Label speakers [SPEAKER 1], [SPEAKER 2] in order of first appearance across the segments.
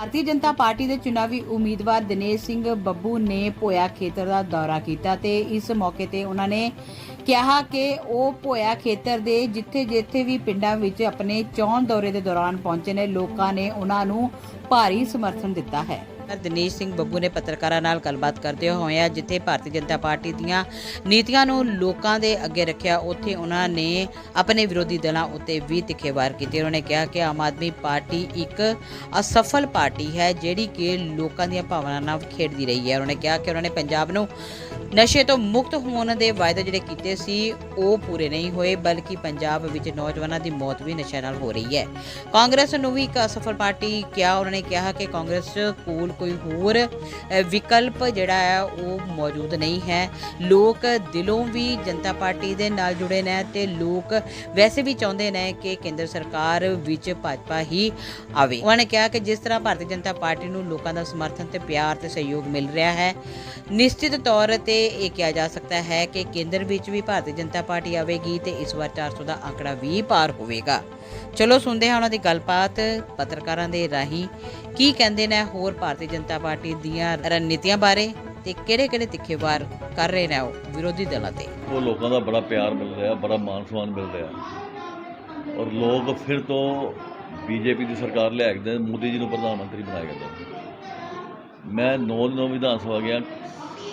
[SPEAKER 1] Bharatiya Janata party ਦੇ ਚੁਣਾਵੀ ਉਮੀਦਵਾਰ ਦਿਨੇਸ਼ ਸਿੰਘ ਬੱਬੂ ਨੇ ਭੋਇਆ ਖੇਤਰ ਦਾ ਦੌਰਾ ਕੀਤਾ ਤੇ ਇਸ ਮੌਕੇ ਤੇ ਉਹਨਾਂ ਨੇ ਕਿਹਾ ਕਿ ਉਹ ਭੋਇਆ ਖੇਤਰ ਦੇ ਜਿੱਥੇ-ਜਿੱਥੇ ਵੀ ਪਿੰਡਾਂ ਵਿੱਚ ਆਪਣੇ ਚੋਣ ਦੌਰੇ ਦੇ ਦੌਰਾਨ ਪਹੁੰਚੇ ਨੇ, ਲੋਕਾਂ ਨੇ ਉਹਨਾਂ ਨੂੰ ਭਾਰੀ ਸਮਰਥਨ ਦਿੱਤਾ ਹੈ। ਦਿਨੇਸ਼ ਸਿੰਘ ਬੱਬੂ ਨੇ ਪੱਤਰਕਾਰਾਂ ਨਾਲ ਗੱਲਬਾਤ ਕਰਦੇ ਹੋਇਆ ਜਿੱਥੇ ਭਾਰਤੀ ਜਨਤਾ ਪਾਰਟੀ ਦੀਆਂ ਨੀਤੀਆਂ ਨੂੰ ਲੋਕਾਂ ਦੇ ਅੱਗੇ ਰੱਖਿਆ, ਉੱਥੇ ਉਹਨਾਂ ਨੇ ਆਪਣੇ ਵਿਰੋਧੀ ਦਲਾਂ ਉੱਤੇ ਵੀ ਤਿੱਖੇ ਵਾਰ ਕੀਤੇ। ਉਹਨਾਂ ਨੇ ਕਿਹਾ ਕਿ ਆਮ ਆਦਮੀ ਪਾਰਟੀ ਇੱਕ ਅਸਫਲ ਪਾਰਟੀ ਹੈ, ਜਿਹੜੀ ਕਿ ਲੋਕਾਂ ਦੀਆਂ ਭਾਵਨਾਵਾਂ ਨਾਲ ਖੇਡਦੀ ਰਹੀ ਹੈ। ਉਹਨਾਂ ਨੇ ਕਿਹਾ ਕਿ ਉਹਨਾਂ ਨੇ ਪੰਜਾਬ ਨੂੰ ਨਸ਼ੇ ਤੋਂ ਮੁਕਤ ਹੋਣ ਦੇ ਵਾਅਦੇ ਜਿਹੜੇ ਕੀਤੇ ਸੀ, ਉਹ ਪੂਰੇ ਨਹੀਂ ਹੋਏ, ਬਲਕਿ ਪੰਜਾਬ ਵਿੱਚ ਨੌਜਵਾਨਾਂ ਦੀ ਮੌਤ ਵੀ ਨਸ਼ੇ ਨਾਲ ਹੋ ਰਹੀ ਹੈ। ਕਾਂਗਰਸ ਨੂੰ ਵੀ ਇੱਕ ਅਸਫਲ ਪਾਰਟੀ ਕਿਹਾ। ਉਹਨਾਂ ਨੇ ਕਿਹਾ ਕਿ ਕਾਂਗਰਸ ਕੋਲ ਕੋਈ ਹੋਰ ਵਿਕਲਪ ਜਿਹੜਾ ਹੈ ਉਹ ਮੌਜੂਦ ਨਹੀਂ ਹੈ। ਲੋਕ ਦਿਲੋਂ ਵੀ ਜਨਤਾ ਪਾਰਟੀ ਦੇ ਨਾਲ ਜੁੜੇ ਨੇ ਤੇ ਲੋਕ ਵੈਸੇ ਵੀ ਚਾਹੁੰਦੇ ਨੇ ਕਿ ਕੇਂਦਰ ਸਰਕਾਰ ਵਿੱਚ ਭਾਜਪਾ ਹੀ ਆਵੇ। ਉਹਨਾਂ ਨੇ ਕਿਹਾ ਕਿ ਜਿਸ ਤਰ੍ਹਾਂ ਭਾਰਤੀ ਜਨਤਾ ਪਾਰਟੀ ਨੂੰ ਲੋਕਾਂ ਦਾ ਸਮਰਥਨ ਤੇ ਪਿਆਰ ਤੇ ਸਹਿਯੋਗ ਮਿਲ ਰਿਹਾ ਹੈ, ਨਿਸ਼ਚਿਤ ਤੌਰ ਤੇ ਇਹ ਕਿਹਾ ਜਾ ਸਕਦਾ ਹੈ ਕਿ ਕੇਂਦਰ ਵਿੱਚ ਵੀ ਭਾਰਤੀ ਜਨਤਾ ਪਾਰਟੀ ਆਵੇਗੀ ਤੇ ਇਸ ਵਾਰ 400 ਦਾ ਅੰਕੜਾ ਵੀ ਪਾਰ ਹੋਵੇਗਾ। ਚਲੋ ਸੁਣਦੇ ਹਾਂ ਉਹਨਾਂ ਦੀ ਗੱਲਬਾਤ ਪੱਤਰਕਾਰਾਂ ਦੇ ਰਾਹੀਂ। ਕੀ ਕਹਿੰਦੇ ਨੇ ਹੋਰ ਭਾਰਤੀ ਜਨਤਾ ਪਾਰਟੀ ਦੀਆਂ ਰਣਨੀਤੀਆਂ ਬਾਰੇ ਤੇ ਕਿਹੜੇ-ਕਿਹੜੇ ਤਿੱਖੇ ਵਾਰ ਕਰ ਰਹੇ ਨੇ ਉਹ ਵਿਰੋਧੀ ਦਲਾਂ ਤੇ?
[SPEAKER 2] ਉਹ ਲੋਕਾਂ ਦਾ ਬੜਾ ਪਿਆਰ ਮਿਲ ਰਿਹਾ, ਬੜਾ ਮਾਣ ਸਨਮਾਨ ਮਿਲ ਰਿਹਾ। ਔਰ ਲੋਕ ਫਿਰ ਤੋਂ ਬੀਜੇਪੀ ਦੀ ਸਰਕਾਰ ਲਿਆ ਕੇ ਮੋਦੀ ਜੀ ਨੂੰ ਪ੍ਰਧਾਨ ਮੰਤਰੀ ਬਣਾਇਆ ਗਿਆ। ਮੈਂ ਨੌ ਨੌ ਵਿਧਾਨ ਸਭਾ ਗਿਆ,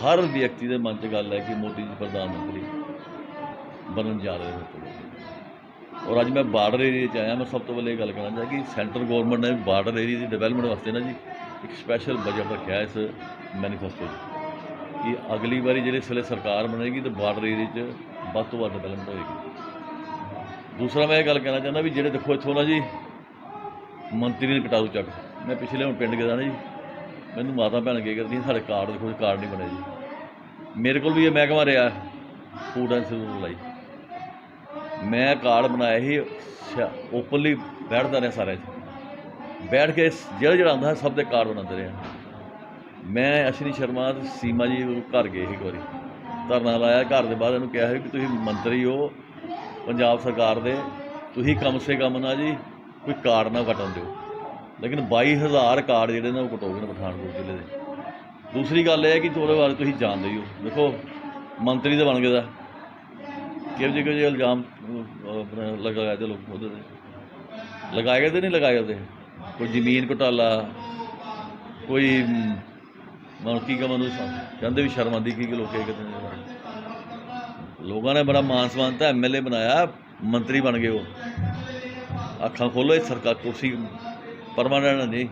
[SPEAKER 2] ਹਰ ਵਿਅਕਤੀ ਦੇ ਮਨ 'ਚ ਗੱਲ ਹੈ ਕਿ ਮੋਦੀ ਜੀ ਪ੍ਰਧਾਨ ਮੰਤਰੀ ਬਣਨ ਜਾ ਰਹੇ ਨੇ। ਔਰ ਅੱਜ ਮੈਂ ਬਾਰਡਰ ਏਰੀਆ 'ਚ ਆਇਆ, ਮੈਂ ਸਭ ਤੋਂ ਪਹਿਲੇ ਇਹ ਗੱਲ ਕਰਨਾ ਚਾਹੁੰਦਾ ਕਿ ਸੈਂਟਰ ਗਵਰਨਮੈਂਟ ਨੇ ਬਾਰਡਰ ਏਰੀਆ ਦੀ ਡਿਵੈਲਪਮੈਂਟ ਵਾਸਤੇ ਨਾ ਜੀ ਇੱਕ ਸਪੈਸ਼ਲ ਬਜਟ ਰੱਖਿਆ ਇਸ ਮੈਨੀਫੈਸਟੋ 'ਚ ਕਿ ਅਗਲੀ ਵਾਰੀ ਜਿਹੜੇ ਇਸ ਵੇਲੇ ਸਰਕਾਰ ਬਣੇਗੀ ਤਾਂ ਬਾਰਡਰ ਏਰੀਆ 'ਚ ਵੱਧ ਤੋਂ ਵੱਧ ਡਿਵੈਲਪਮੈਂਟ ਹੋਏਗੀ। ਦੂਸਰਾ ਮੈਂ ਇਹ ਗੱਲ ਕਹਿਣਾ ਚਾਹੁੰਦਾ ਵੀ ਜਿਹੜੇ ਦੇਖੋ ਇੱਥੋਂ ਨਾ ਜੀ ਮੰਤਰੀ ਨੇ ਕਟਾਰੂ ਚੱਕ, ਮੈਂ ਪਿਛਲੇ ਹੁਣ ਪਿੰਡ ਗਿਆ ਨਾ ਜੀ, ਮੈਨੂੰ ਮਾਤਾ ਭੈਣ ਕੀ ਕਰਦੀ ਸਾਡੇ ਕਾਰਡ ਦੇ ਦੇਖੋ ਕਾਰਡ ਨਹੀਂ ਬਣੇ ਜੀ। ਮੇਰੇ ਕੋਲ ਵੀ ਇਹ ਮਹਿਕਮਾ ਰਿਹਾ ਫੂਡ ਐਂਡ ਸਿਵਲ ਲਈ। ਮੈਂ ਕਾਰਡ ਬਣਾਇਆ ਸੀ ਓਪਨਲੀ ਬੈਠਦਾ ਰਿਹਾ ਸਾਰਿਆਂ 'ਚ। ਬੈਠ ਕੇ ਜਿਹੜਾ ਜਿਹੜਾ ਆਉਂਦਾ, ਸਭ ਦੇ ਕਾਰਡ ਬਣਾਉਂਦੇ ਰਿਹਾ। ਮੈਂ ਅਸ਼ਵਨੀ ਸ਼ਰਮਾ ਤੇ ਸੀਮਾ ਜੀ ਘਰ ਗਏ ਸੀ ਇੱਕ ਵਾਰੀ। ਧਰਨਾ ਲਾਇਆ ਘਰ ਦੇ ਬਾਅਦ ਇਹਨੂੰ ਕਿਹਾ ਸੀ ਕਿ ਤੁਸੀਂ ਮੰਤਰੀ ਹੋ, ਪੰਜਾਬ ਸਰਕਾਰ ਦੇ, ਤੁਸੀਂ ਕਮ ਸੇ ਕਮ ਨਾ ਜੀ, ਕੋਈ ਕਾਰਡ ਨਾ ਕੱਟਣ ਦਿਓ। ਲੇਕਿਨ 22000 ਕਾਰਡ ਜਿਹੜੇ ਨੇ, ਉਹ ਕਟੋਗੇ ਨੇ ਪਠਾਨਕੋਟ ਜ਼ਿਲ੍ਹੇ ਦੇ। ਦੂਸਰੀ ਗੱਲ ਇਹ ਹੈ ਕਿ ਤੁਹਾਡੇ ਬਾਰੇ ਤੁਸੀਂ ਜਾਣਦੇ ਹੀ ਹੋ। ਦੇਖੋ, ਮੰਤਰੀ ਦੇ ਬਣ ਗਏ ਦਾ। ਕਿਹੋ ਜਿਹੇ ਕਿਹੋ ਜਿਹੇ ਇਲਜ਼ਾਮ ਅਹ, ਆਪਣਾ ਲਗਾਇਆ ਤੇ ਲੋਕ ਉਹਦੇ ਤੇ? ਲਗਾਏ ਗਏ ਤੇ ਨਹੀਂ ਲਗਾਏ ਉਹਦੇ? ਕੋਈ ਜ਼ਮੀਨ ਘੁਟਾਲਾ ਕੋਈ ਮਨ ਕੀ ਕਮਾਂ ਨੂੰ ਕਹਿੰਦੇ ਵੀ ਸ਼ਰਮ ਆਉਂਦੀ ਕੀ ਕਿ ਲੋਕ ਇਹ ਲੋਕਾਂ ਨੇ ਬੜਾ ਮਾਨ ਸਨਮਾਨ ਤਾਂ ਐਮਐਲਏ ਬਣਾਇਆ ਮੰਤਰੀ ਬਣ ਗਏ ਉਹ। ਅੱਖਾਂ ਖੋਲੋ ਇਹ ਸਰਕਾਰ ਕੁਰਸੀ ਪਰਮਾਨੈਂਟ ਨਹੀਂ।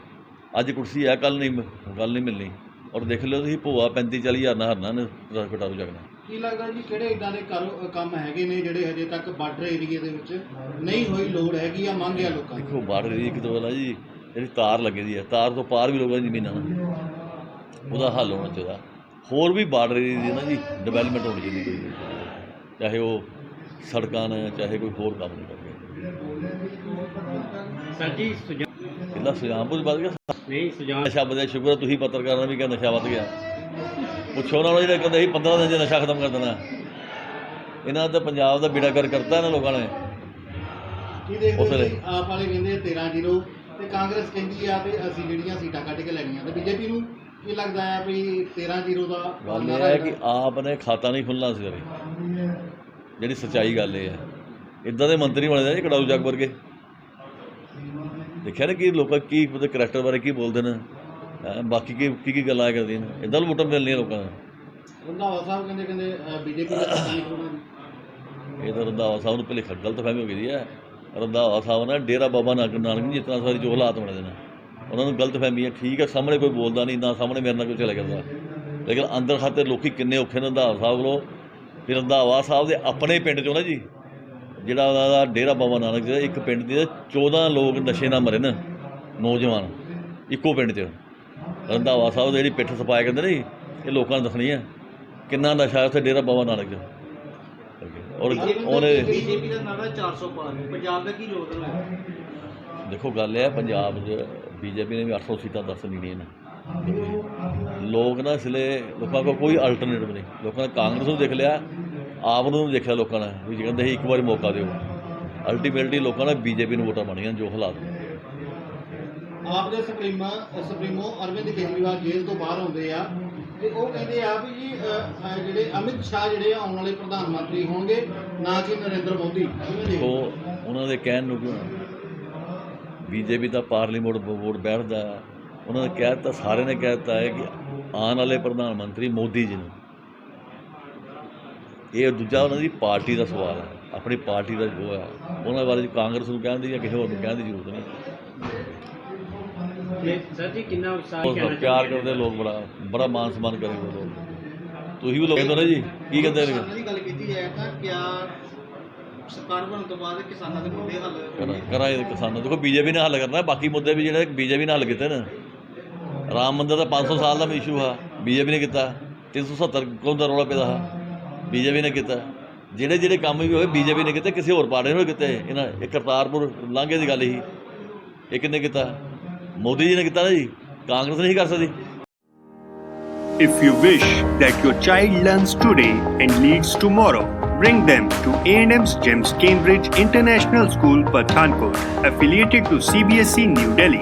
[SPEAKER 2] ਅੱਜ ਕੁਰਸੀ ਹੈ ਕੱਲ ਨਹੀਂ ਗੱਲ ਨਹੀਂ ਮਿਲਣੀ। ਔਰ ਦੇਖ ਲਿਓ ਤੁਸੀਂ ਭੂਆ 35 40 ਹਜ਼ਾਰ ਨਾਲ ਹਰਨਾ ਨੇ ਕਟਾਰੂ ਜਗਣਾ
[SPEAKER 3] ਕੀ ਲੱਗਦਾ ਜੀ ਕਿਹੜੇ ਇਦਾਂ ਦੇ ਕਾਰੋ- ਕੰਮ ਹੈਗੇ ਨੇ ਜਿਹੜੇ ਹਜੇ ਤੱਕ ਬਾਰਡਰ ਏਰੀਏ ਦੇ ਵਿੱਚ? ਨਹੀਂ ਹੋਈ ਲੋੜ ਹੈਗੀ ਆ ਮੰਗ ਆ ਲੋਕਾਂ ਦੀ?
[SPEAKER 2] ਦੇਖੋ ਬਾਰਡਰ ਏਰੀਆ ਕਿਤੇ ਵਾਲਾ ਜੀ ਜਿਹੜੀ ਤਾਰ ਲੱਗੀ ਦੀ ਹੈ ਤਾਰ ਤੋਂ ਪਾਰ ਵੀ ਲੋਕਾਂ ਦੀ ਜ਼ਮੀਨਾਂ ਨੇ। ਉਹਦਾ ਹੱਲ ਹੋਣਾ ਚਾਹੀਦਾ। ਹੋਰ ਵੀ ਬਾਰਡਰ ਏਰੀਆ ਦੀ ਨਾ ਜੀ ਡਿਵੈਲਪਮੈਂਟ ਹੋਣੀ ਚਾਹੀਦੀ ਕੋਈ। ਚਾਹੇ ਉਹ ਸੜਕਾਂ ਨੇ ਚਾਹੇ ਕੋਈ ਹੋਰ ਕੰਮ ਨਹੀਂ ਕਰਦੇ
[SPEAKER 4] ਸਰ ਜੀ ਸੁਝਾਅ
[SPEAKER 2] ਕਿੰਨਾ ਸੁਜਾਨਪੁਰ ਵੱਧ ਗਿਆ।
[SPEAKER 4] ਨਹੀਂ ਸੁਝਾਅ
[SPEAKER 2] ਨਸ਼ਾ ਵਧਿਆ ਸ਼ੁਕਰ ਹੈ ਤੁਸੀਂ ਪੱਤਰਕਾਰਾਂ ਨੇ ਵੀ ਕਿਹਾ ਨਸ਼ਾ ਵੱਧ ਗਿਆ। ਪੁੱਛੋ ਉਹਨਾਂ ਨੂੰ ਜਿਹੜੇ ਕਹਿੰਦੇ ਸੀ 15 ਦਿਨ 'ਚ ਨਸ਼ਾ ਖਤਮ ਕਰ ਦੇਣਾ। ਇਹਨਾਂ ਦਾ ਪੰਜਾਬ ਦਾ ਬੇੜਾ ਕਰ ਕਰਤਾ ਇਹਨਾਂ ਲੋਕਾਂ ਨੇ।
[SPEAKER 3] ਕੀ ਦੇਖਦੇ ਹੋ ਆਪ ਵਾਲੇ ਕਹਿੰਦੇ 13 ਜ਼ੀਰੋ ਤੇ ਕਾਂਗਰਸ ਕਹਿੰਦੀ ਆ ਤੇ ਅਸੀਂ ਜਿਹੜੀਆਂ ਸੀਟਾਂ ਕੱਢ ਕੇ ਲੈਣੀਆਂ। ਤੇ ਬੀਜੇਪੀ ਨੂੰ ਕੀ ਲੱਗਦਾ ਆ ਵੀ 13 ਜ਼ੀਰੋ ਦਾ
[SPEAKER 2] ਗੱਲ ਇਹ ਹੈ ਕਿ ਆਪ ਨੇ ਖਾਤਾ ਨਹੀਂ ਖੁੱਲਣਾ ਸੀ ਜਿਹੜੀ ਸੱਚਾਈ ਗੱਲ ਇਹ ਹੈ। ਇਦਾਂ ਦੇ ਮੰਤਰੀ ਬਣੇ ਨੇ ਕੜਾਊ ਜੱਗ ਵਰਗੇ। ਦੇਖਿਆ ਨਾ ਕਿ ਲੋਕਾਂ ਕੀ ਉਹਦੇ ਕਰੈਕਟਰ ਬਾਰੇ ਕੀ ਬੋਲਦੇ ਨੇ? ਬਾਕੀ ਕੀ ਕੀ ਕੀ ਗੱਲਾਂ ਕਰਦੀਆਂ ਨੇ? ਇਦਾਂ ਵੋਟਾਂ ਮਿਲਣੀਆਂ ਲੋਕਾਂ ਨੂੰ।
[SPEAKER 3] ਰੰਧਾਵਾ ਸਾਹਿਬ ਕਹਿੰਦੇ ਕਹਿੰਦੇ ਬੀਜੇਪੀ ਦਾ
[SPEAKER 2] ਇਹ ਤਾਂ ਰੰਧਾਵਾ ਸਾਹਿਬ ਨੂੰ ਭੁਲੇਖਾ ਗਲਤ ਫਹਿਮੀ ਹੋ ਗਈ ਹੈ। ਰੰਧਾਵਾ ਸਾਹਿਬ ਨੇ ਡੇਰਾ ਬਾਬਾ ਨਾਨਕ ਨਾਨਕ ਨਹੀਂ ਜਿੱਤਣਾ ਸਾਰੀ ਜੋ ਹਾਲਾਤ ਬਣੇ ਦੇ ਨੇ। ਉਹਨਾਂ ਨੂੰ ਗਲਤ ਫਹਿਮੀ ਹੈ। ਠੀਕ ਹੈ ਸਾਹਮਣੇ ਕੋਈ ਬੋਲਦਾ ਨਹੀਂ ਨਾ ਸਾਹਮਣੇ ਮੇਰੇ ਨਾਲ ਕੋਈ ਚਲੇ ਕਰਦਾ। ਲੇਕਿਨ ਅੰਦਰ ਖਾਤੇ ਲੋਕੀ ਕਿੰਨੇ ਔਖੇ ਨੇ ਰੰਧਾਵਾ ਸਾਹਿਬ ਕੋਲੋਂ। ਵੀ ਰੰਧਾਵਾ ਸਾਹਿਬ ਦੇ ਆਪਣੇ ਪਿੰਡ ਚੋਂ ਨਾ ਜੀ ਜਿਹੜਾ ਉਹਦਾ ਡੇਰਾ ਬਾਬਾ ਨਾਨਕ ਜਿਹੜਾ ਇੱਕ ਪਿੰਡ ਦੇ 14 ਲੋਕ ਨਸ਼ੇ ਨਾਲ ਮਰੇ ਨੇ ਨੌਜਵਾਨ ਇੱਕੋ ਪਿੰਡ 'ਚ। ਰੰਧਾਵਾ ਸਾਹਿਬ ਦੇ ਜਿਹੜੀ ਪਿੱਠ ਸਪਾਏ ਕਹਿੰਦੇ ਨੇ ਇਹ ਲੋਕਾਂ ਨੂੰ ਦੱਸਣੀ ਹੈ ਕਿੰਨਾ ਨਸ਼ਾ ਉੱਥੇ ਡੇਰਾ ਬਾਬਾ ਨਾਨਕ 'ਚ। ਔਰ ਉਹਨੇ
[SPEAKER 3] ਬੀਜੇਪੀ ਦਾ ਨਾਰਾ 400 ਪਾਰ ਪੰਜਾਬ ਦਾ ਕੀ ਯੋਗਦਾਨ ਹੈ?
[SPEAKER 2] ਦੇਖੋ ਗੱਲ ਇਹ ਹੈ ਪੰਜਾਬ 'ਚ ਬੀਜੇਪੀ ਨੇ ਵੀ 800 ਸੀਟਾਂ ਦੱਸ ਦੇਣੀਆਂ ਨੇ। ਲੋਕ ਨਾ ਇਸ ਲਈ ਲੋਕਾਂ ਕੋਲ ਕੋਈ ਅਲਟਰਨੇਟਿਵ ਨਹੀਂ। ਲੋਕਾਂ ਨੇ ਕਾਂਗਰਸ ਨੂੰ ਦੇਖ ਲਿਆ ਆਪ ਨੂੰ ਦੇਖਿਆ ਲੋਕਾਂ ਨੇ ਵੀ ਕਹਿੰਦੇ ਸੀ ਇੱਕ ਵਾਰੀ ਮੌਕਾ ਦਿਓ। ਅਲਟੀਮੇਟਲੀ ਲੋਕਾਂ ਨੇ ਬੀਜੇਪੀ ਨੂੰ ਵੋਟਾਂ ਪਾਣੀਆਂ ਜੋ ਹਾਲਾਤ
[SPEAKER 3] ਆਪ ਦੇ ਸੁਪਰੀਮੋ ਸੁਪਰੀਮੋ ਅਰਵਿੰਦ ਕੇਜਰੀਵਾਲ ਜੇਲ੍ਹ ਤੋਂ ਬਾਹਰ ਆਉਂਦੇ ਆ ਤੇ ਉਹ ਕਹਿੰਦੇ ਆ ਵੀ ਜੀ ਜਿਹੜੇ ਅਮਿਤ ਸ਼ਾਹ ਜਿਹੜੇ ਆਉਣ ਵਾਲੇ ਪ੍ਰਧਾਨ ਮੰਤਰੀ ਹੋਣਗੇ ਨਾ ਕਿ ਨਰਿੰਦਰ ਮੋਦੀ?
[SPEAKER 2] ਉਹ ਉਹਨਾਂ ਦੇ ਕਹਿਣ ਨੂੰ ਕਿਉਂ? ਬੀਜੇਪੀ ਦਾ ਪਾਰਲੀਮੈਂਟ ਬੋਰਡ ਬੈਠਦਾ। ਉਹਨਾਂ ਨੇ ਕਹਿ ਦਿੱਤਾ ਸਾਰਿਆਂ ਨੇ ਕਹਿ ਦਿੱਤਾ ਹੈ ਕਿ ਆਉਣ ਵਾਲੇ ਪ੍ਰਧਾਨ ਮੰਤਰੀ ਮੋਦੀ ਜੀ ਨੂੰ। ਇਹ ਦੂਜਾ ਉਹਨਾਂ ਦੀ ਪਾਰਟੀ ਦਾ ਸਵਾਲ ਹੈ ਆਪਣੀ ਪਾਰਟੀ ਦਾ ਜੋ ਹੈ ਉਹਨਾਂ ਬਾਰੇ ਕਾਂਗਰਸ ਨੂੰ ਕਹਿਣ ਦੀ ਜਾਂ ਕਿਸੇ ਹੋਰ ਨੂੰ ਕਹਿਣ ਦੀ ਜ਼ਰੂਰਤ ਨਹੀਂ।
[SPEAKER 4] ਸਰ ਜੀ ਕਿੰਨਾ ਉਤਸ਼ਾਹ ਕਹਿਣਾ
[SPEAKER 2] ਪਿਆਰ ਕਰਦੇ ਲੋਕ ਬੜਾ ਬੜਾ ਮਾਨ ਸਨਮਾਨ ਕਰਦੇ ਲੋਕ। ਤੁਸੀਂ ਵੀ ਲੋਕ ਕਹਿੰਦੇ ਹੋ ਨਾ ਜੀ ਕੀ ਕਹਿੰਦੇ ਨੇ?
[SPEAKER 3] ਕਿਸਾਨਾਂ ਦੀ ਗੱਲ ਕੀਤੀ ਜਾਏ ਤਾਂ ਕਿਆ ਸਰਕਾਰ ਬਣਨ ਤੋਂ ਬਾਅਦ ਕਿਸਾਨਾਂ ਦੇ ਮੁੱਦੇ ਹੱਲ
[SPEAKER 2] ਕਰਾਂ ਕਰਾਂ ਇਹ ਕਿਸਾਨਾਂ ਦੇਖੋ ਬੀਜੇਪੀ ਨੇ ਹੱਲ ਕਰਨਾ ਬਾਕੀ ਮੁੱਦੇ ਵੀ ਜਿਹੜੇ ਬੀਜੇਪੀ ਨੇ ਹੱਲ ਕੀਤੇ ਨੇ। ਰਾਮ ਮੰਦਿਰ ਦਾ 500 ਸਾਲ ਦਾ ਇਸ਼ੂ ਆ ਬੀਜੇਪੀ ਨੇ ਕੀਤਾ 370 ਕੌਣ ਦਾ ਰੌਲਾ ਪੈਦਾ ਆ? ਬੀਜੇਪੀ ਨੇ ਕੀਤਾ ਜਿਹੜੇ ਜਿਹੜੇ ਕੰਮ ਵੀ ਹੋਏ ਬੀਜੇਪੀ ਨੇ ਕੀਤੇ ਕਿਸੇ ਹੋਰ ਪਾਰਟੀ ਨੇ ਨਹੀਂ ਕੀਤੇ ਇਹਨਾਂ ਇਹ ਕਰਤਾਰਪੁਰ ਲਾਂਘੇ ਦੀ ਗੱਲ ਹੀ ਇਹ ਕਿੰਨੇ ਕੀਤਾ ਮੋਦੀ ਜੀ ਨੇ ਕੀਤਾ ਨਾ ਜੀ ਕਾਂਗਰਸ ਨਹੀਂ ਕਰ ਸਕਦੀ
[SPEAKER 5] If you wish that your child learns today and leads tomorrow, bring them to A&M's GEMS Cambridge International School, Pathankot, affiliated to CBSE E, New Delhi.